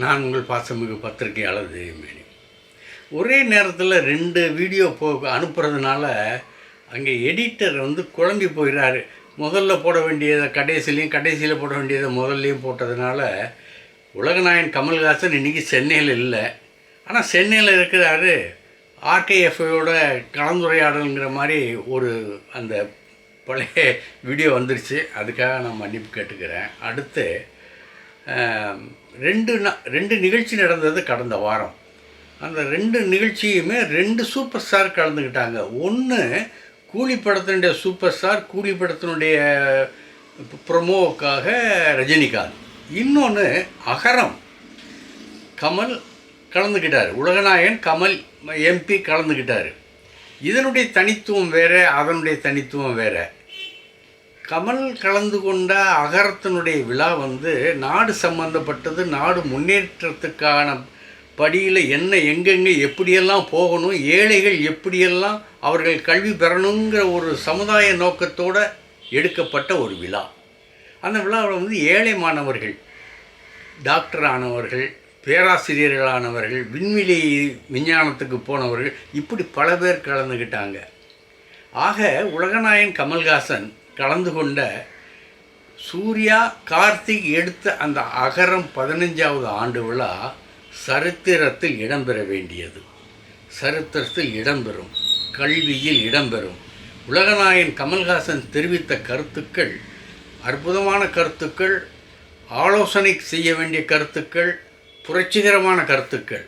நான் உங்கள் பாசமிகு பத்திரிகையாளர் ஜெயமேனி. ஒரே நேரத்தில் ரெண்டு வீடியோ போ அனுப்புறதுனால அங்கே எடிட்டர் வந்து குழம்பி போயிடுறாரு முதல்ல போட வேண்டியதை கடைசிலையும் கடைசியில் போட வேண்டியதை முதல்லையும் போட்டதுனால உலகநாயன் கமல்ஹாசன் இன்றைக்கி சென்னையில் இல்லை. ஆனால் சென்னையில் இருக்கிறாரு ஆர்கேஎஃப்ஐயோட கலந்துரையாடலுங்கிற மாதிரி ஒரு அந்த பழைய வீடியோ வந்துருச்சு. அதுக்காக நான் மன்னிப்பு கேட்டுக்கிறேன். அடுத்து ரெண்டு நா ரெண்டு நிகழ்ச்சி நடந்தது கடந்த வாரம். அந்த ரெண்டு நிகழ்ச்சியுமே ரெண்டு சூப்பர் ஸ்டார் கலந்துக்கிட்டாங்க ஒன்று கூலி படத்தினுடைய சூப்பர் ஸ்டார் கூலி படத்தினுடைய ப்ரொமோவுக்காக ரஜினிகாந்த். இன்னொன்று அகரம். கமல் கலந்துக்கிட்டார் உலகநாயகன் கமல் எம்பி கலந்துக்கிட்டார் இதனுடைய தனித்துவம் வேறு அதனுடைய தனித்துவம் வேறு. கமல் கலந்து கொண்ட அகரத்தினுடைய விழா வந்து நாடு சம்பந்தப்பட்டது நாடு முன்னேற்றத்துக்கான படியில் என்ன எங்கெங்கே எப்படியெல்லாம் போகணும் ஏழைகள் எப்படியெல்லாம் அவர்கள் கல்வி பெறணுங்கிற ஒரு சமுதாய நோக்கத்தோடு எடுக்கப்பட்ட ஒரு விழா. அந்த விழாவில் வந்து ஏழை மாணவர்கள் டாக்டர் ஆனவர்கள் பேராசிரியர்களானவர்கள் விண்வெளி விஞ்ஞானத்துக்கு போனவர்கள் இப்படி பல பேர் கலந்துக்கிட்டாங்க ஆக உலகநாயன் கமல்ஹாசன் கலந்து கொண்ட சூர்யா கார்த்திக் எடுத்த அந்த அகரம் பதினஞ்சாவது ஆண்டு விழா சரித்திரத்தில் இடம்பெற வேண்டியது. சரித்திரத்தில் இடம்பெறும் கல்வியில் இடம்பெறும். உலகநாயன் கமல்ஹாசன் தெரிவித்த கருத்துக்கள் அற்புதமான கருத்துக்கள் ஆலோசனை செய்ய வேண்டிய கருத்துக்கள் புரட்சிகரமான கருத்துக்கள்.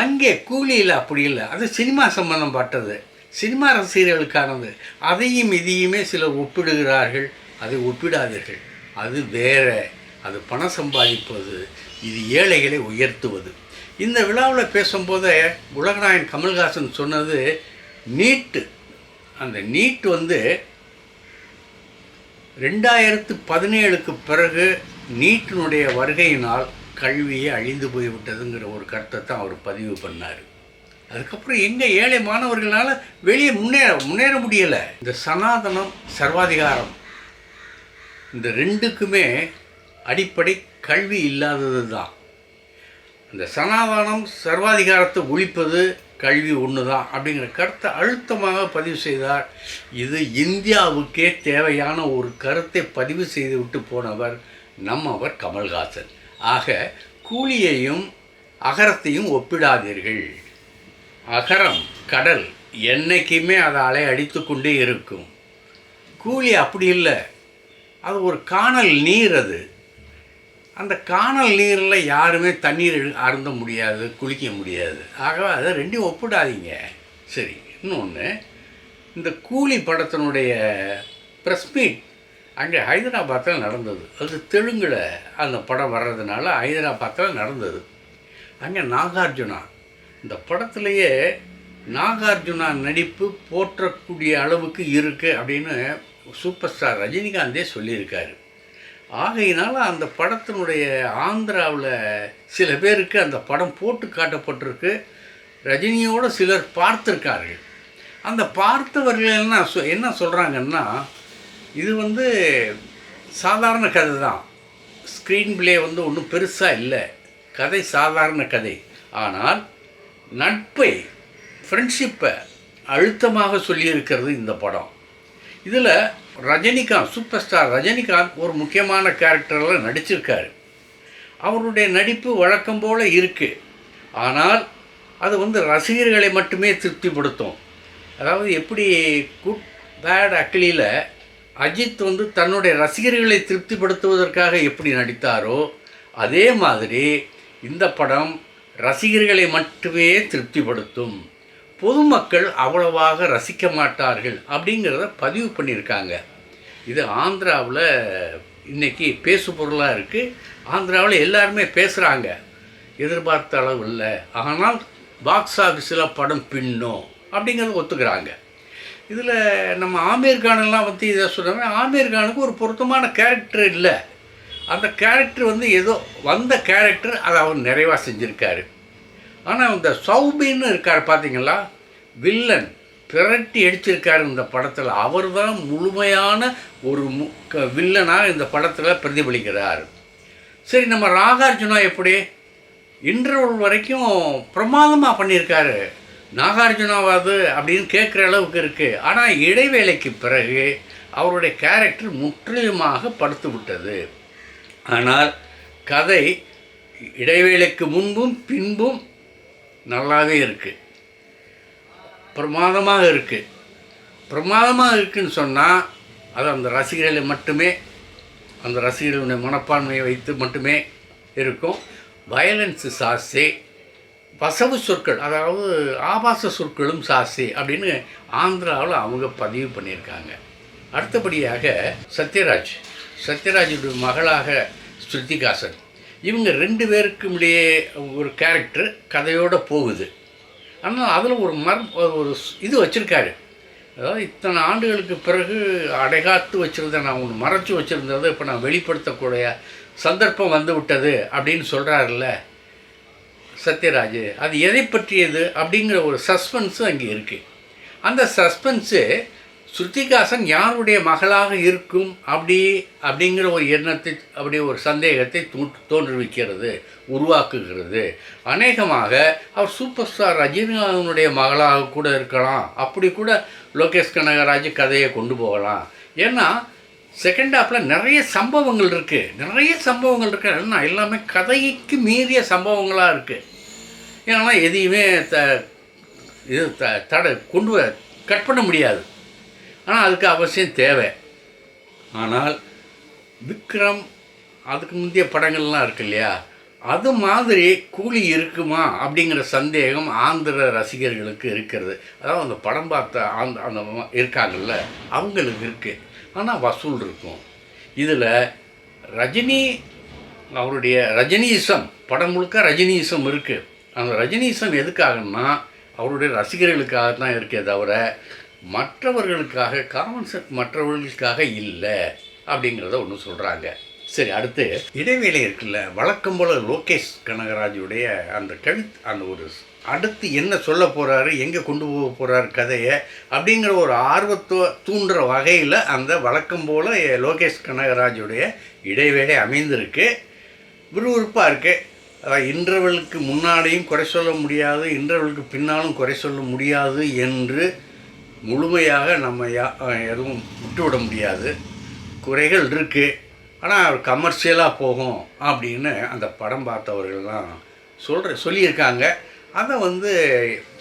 அங்கே கூலியில் அப்படி இல்லை. அது சினிமா சம்பந்தப்பட்டது சினிமா ரசிகர்களுக்கானது. அதையும் இதையுமே சிலர் ஒப்பிடுகிறார்கள். அதை ஒப்பிடாதீர்கள். அது வேற. அது பணம் சம்பாதிப்பது. இது ஏழைகளை உயர்த்துவது. இந்த விழாவில் பேசும்போதே உலகநாயகன் கமல்ஹாசன் சொன்னது நீட்டு. அந்த நீட் வந்து ரெண்டாயிரத்து பதினேழுக்கு பிறகு நீட்டினுடைய வருகையினால் கல்வியை அழிந்து போய்விட்டதுங்கிற ஒரு கருத்தை தான் அவர் பதிவு பண்ணார். அதுக்கப்புறம் எங்கள் ஏழை மாணவர்களால் வெளியே முன்னேற முன்னேற முடியலை? இந்த சனாதனம் சர்வாதிகாரம் இந்த ரெண்டுக்குமே அடிப்படை கல்வி இல்லாதது தான் இந்த சனாதனம் சர்வாதிகாரத்தை ஒழிப்பது கல்வி ஒன்று தான் அப்படிங்கிற கருத்தை அழுத்தமாக பதிவு செய்தார். இது இந்தியாவுக்கே தேவையான ஒரு கருத்தை பதிவு செய்து விட்டு போனவர் நம்மவர் கமல்ஹாசன். ஆக கூலியையும் அகரத்தையும் ஒப்பிடாதீர்கள். அகரம் கடல் என்றைக்குமே அதை அலை அடித்து கொண்டே இருக்கும். கூலி அப்படி இல்லை. அது ஒரு காணல் நீர் அது. அந்த காணல் நீரில் யாருமே தண்ணீர் அருந்த முடியாது குளிக்க முடியாது. ஆகவே அதை ரெண்டையும் ஒப்பிடாதீங்க. சரி இன்னொன்று இந்த கூலி படத்தினுடைய ப்ரெஸ் மீட் அங்கே ஹைதராபாத்தில் நடந்தது. அது தெலுங்கில் அந்த படம் வர்றதுனால ஹைதராபாத்தில் நடந்தது. அங்கே நாகார்ஜுனா இந்த படத்திலேயே நாகார்ஜுனா நடிப்பு போற்றக்கூடிய அளவுக்கு இருக்குது அப்படின்னு சூப்பர் ஸ்டார் ரஜினிகாந்தே சொல்லியிருக்காரு. ஆகையினால அந்த படத்தினுடைய ஆந்திராவில் சில பேருக்கு அந்த படம் போட்டு காட்டப்பட்டிருக்கு. ரஜினியோடு சிலர் பார்த்துருக்கார்கள். அந்த பார்த்தவர்கள் என்ன சொ என்ன சொல்கிறாங்கன்னா இது வந்து சாதாரண கதை தான். ஸ்க்ரீன் பிளே வந்து ஒன்றும் பெருசாக இல்லை. கதை சாதாரண கதை. ஆனால் நட்பை ஃப்ரெண்ட்ஷிப்பை அழுத்தமாக சொல்லியிருக்கிறது இந்த படம். இதில் ரஜினிகாந்த் சூப்பர் ஸ்டார் ரஜினிகாந்த் ஒரு முக்கியமான கேரக்டரில் நடிச்சிருக்காரு. அவருடைய நடிப்பு வழக்கம் போல் இருக்குது ஆனால் அது வந்து ரசிகர்களை மட்டுமே திருப்திப்படுத்தும். அதாவது எப்படி குட் பேட் அக்லியில் அஜித் வந்து தன்னுடைய ரசிகர்களை திருப்திப்படுத்துவதற்காக எப்படி நடித்தாரோ அதே மாதிரி இந்த படம் ரசிகர்களை மட்டுமே திருப்திப்படுத்தும். பொதுமக்கள் அவ்வளவாக ரசிக்க மாட்டார்கள் அப்படிங்கிறத பதிவு பண்ணியிருக்காங்க. இது ஆந்திராவில் இன்றைக்கி பேசு பொருளாக இருக்குது ஆந்திராவில் எல்லாருமே பேசுகிறாங்க எதிர்பார்த்த அளவு இல்லை. ஆனால் பாக்ஸ் ஆஃபீஸில் படம் பின்னும் அப்படிங்கிறத ஒத்துக்கிறாங்க. இதில் நம்ம ஆமீர் கானெல்லாம் பற்றி இதை சொல்கிறாங்க ஆமீர் கானுக்கு ஒரு பொருத்தமான கேரக்டர் இல்லை. அந்த கேரக்டர் வந்து ஏதோ வந்த கேரக்டர் அதை அவர் நிறைவாக செஞ்சுருக்காரு. ஆனால் இந்த சௌபின்னு இருக்கார் பார்த்தீங்களா வில்லன் பிரட்டி அடிச்சிருக்காரு இந்த படத்தில். அவர் தான் முழுமையான ஒரு மு வில்லனாக இந்த படத்தில் பிரதிபலிக்கிறார். சரி நம்ம நாகார்ஜுனா எப்படி? இன்டர்வல் வரைக்கும் பிரமாதமாக பண்ணியிருக்காரு நாகார்ஜுனாவாது அப்படின்னு கேட்குற அளவுக்கு இருக்குது ஆனால் இடைவேளைக்கு பிறகு அவருடைய கேரக்டர் முற்றிலுமாக படுத்து விட்டது. ஆனால் கதை இடைவேளைக்கு முன்பும் பின்பும் நல்லாவே இருக்குது பிரமாதமாக இருக்குது பிரமாதமாக இருக்குதுன்னு சொன்னால் அது அந்த ரசிகர்களை மட்டுமே அந்த ரசிகர்களுடைய மனப்பான்மையை வைத்து மட்டுமே இருக்கும். வயலன்ஸு சாஸ்தி வசவு சொற்கள் அதாவது ஆபாச சொற்களும் சாஸ்தி அப்படின்னு ஆந்திராவில் அவங்க பதிவு பண்ணியிருக்காங்க. அடுத்தபடியாக சத்யராஜ். சத்யராஜுடைய மகளாக ஸ்ருதிகாசன் இவங்க ரெண்டு பேருக்கும் இடையே ஒரு கேரக்டர் கதையோடு போகுது. ஆனால் அதில் ஒரு மர் ஒரு இது வச்சுருக்காரு. அதாவது இத்தனை ஆண்டுகளுக்கு பிறகு அடைகாத்து வச்சுருந்தேன் நான் ஒன்று மறைச்சி வச்சுருந்ததை இப்போ நான் வெளிப்படுத்தக்கூடிய சந்தர்ப்பம் வந்து விட்டது அப்படின்னு சொல்கிறாருல்ல சத்யராஜ். அது எதை பற்றியது அப்படிங்கிற ஒரு சஸ்பென்ஸும் அங்கே இருக்குது அந்த சஸ்பென்ஸு ஸ்ருதிகாசன் யாருடைய மகளாக இருக்கும் அப்படி அப்படிங்கிற ஒரு எண்ணத்தை அப்படி ஒரு சந்தேகத்தை தூ தோன்றுவிக்கிறது உருவாக்குகிறது. அநேகமாக அவர் சூப்பர் ஸ்டார் ரஜினிகாந்தனுடைய மகளாக கூட இருக்கலாம். அப்படி கூட லோகேஷ் கனகராஜ் கதையை கொண்டு போகலாம். ஏன்னா செகண்ட் ஹாஃபில் நிறைய சம்பவங்கள் இருக்குது நிறைய சம்பவங்கள் இருக்கு. என்ன எல்லாமே கதைக்கு மீறிய சம்பவங்களாக இருக்குது ஏன்னா எதையுமே த இது த தடை கொண்டு கட் பண்ண முடியாது. ஆனால் அதுக்கு அவசியம் தேவை. ஆனால் விக்ரம் அதுக்கு முந்தைய படங்கள்லாம் இருக்கு இல்லையா? அது மாதிரி கூலி இருக்குமா அப்படிங்கிற சந்தேகம் ஆந்திர ரசிகர்களுக்கு இருக்கிறது. அதாவது அந்த படம் பார்த்த அந்த அந்த இருக்காங்கல்ல அவங்களுக்கு இருக்குது ஆனால் வசூல் இருக்கும். இதில் ரஜினி அவருடைய ரஜினிசம் படம் முழுக்க ரஜினிசம் இருக்குது அந்த ரஜினிசம் எதுக்காகன்னா அவருடைய ரசிகர்களுக்காக தான் இருக்கே தவிர மற்றவர்களுக்காக காமன் சென்ஸ் மற்றவர்களுக்காக இல்லை அப்படிங்கிறத ஒன்று சொல்கிறாங்க சரி அடுத்து. இடைவேளை இருக்குல்ல வழக்கம் போல் லோகேஷ் கனகராஜுடைய அந்த கழுத் அந்த ஒரு அடுத்து என்ன சொல்ல போகிறாரு எங்கே கொண்டு போக போகிறாரு கதையை அப்படிங்கிற ஒரு ஆர்வத்தை தூண்டுற வகையில் அந்த வழக்கம் போல் லோகேஷ் கனகராஜுடைய இடைவேளை அமைந்திருக்கு. விறுவிறுப்பாக இருக்குது இன்றவளுக்கு இன்டர்வலுக்கு முன்னாடியும் குறை சொல்ல முடியாது இன்டர்வலுக்கு பின்னாலும் குறை சொல்ல முடியாது என்று முழுமையாக நம்ம யா எதுவும் விட்டுவிட முடியாது. குறைகள் இருக்குது ஆனால் கமர்ஷியலாக போகும் அப்படின்னு அந்த படம் பார்த்தவர்கள்லாம் சொல்கிற சொல்லியிருக்காங்க. அதை வந்து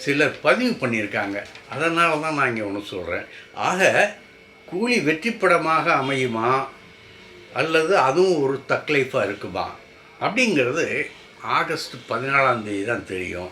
சிலர் பதிவு பண்ணியிருக்காங்க. அதனால தான் நான் இங்கே ஒன்று சொல்கிறேன் ஆக கூலி வெற்றி படமாக அமையுமா? அல்லது அதுவும் ஒரு தக்லைஃபாக இருக்குமா? அப்படிங்கிறது ஆகஸ்ட் பதினாலாம் தேதி தான் தெரியும்.